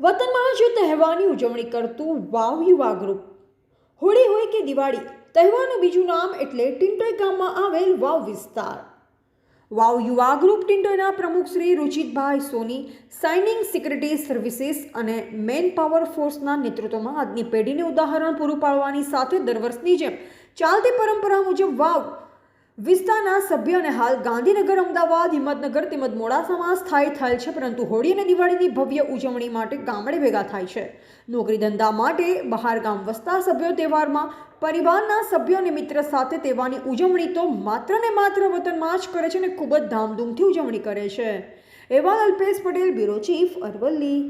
વતનમાં જ તહેવારની ઉજવણી કરતું વાવ યુવા હોળી હોય કે દિવાળી, તહેવારનું બીજું નામ એટલે ટિન્ટોય ગામમાં આવેલ વાવ વિસ્તાર. વાવ યુવા ગ્રુપ ટિન્ટોયના પ્રમુખ Shri Ruchitbhai Soni signing security services અને મેન પાવર ફોર્સના નેતૃત્વમાં આજની પેઢીને ઉદાહરણ પૂરું પાડવાની સાથે દર વર્ષની જેમ ચાલતી પરંપરા મુજબ વાવ વિસ્તારના સભ્ય અને હાલ ગાંધીનગર, અમદાવાદ, હિંમતનગર તેમજ મોડાસામાં સ્થાયી થયેલ છે, પરંતુ હોળી અને દિવાળીની ભવ્ય ઉજવણી માટે ગામડે ભેગા થાય છે. નોકરી ધંધા માટે બહાર ગામ વસતા સભ્યો તહેવારમાં પરિવારના સભ્યો અને મિત્ર સાથે તહેવારની ઉજવણી તો માત્ર ને માત્ર વતનમાં જ કરે છે અને ખૂબ જ ધામધૂમથી ઉજવણી કરે છે. એવા અલ્પેશ પટેલ, બ્યુરો ચીફ, અરવલ્લી.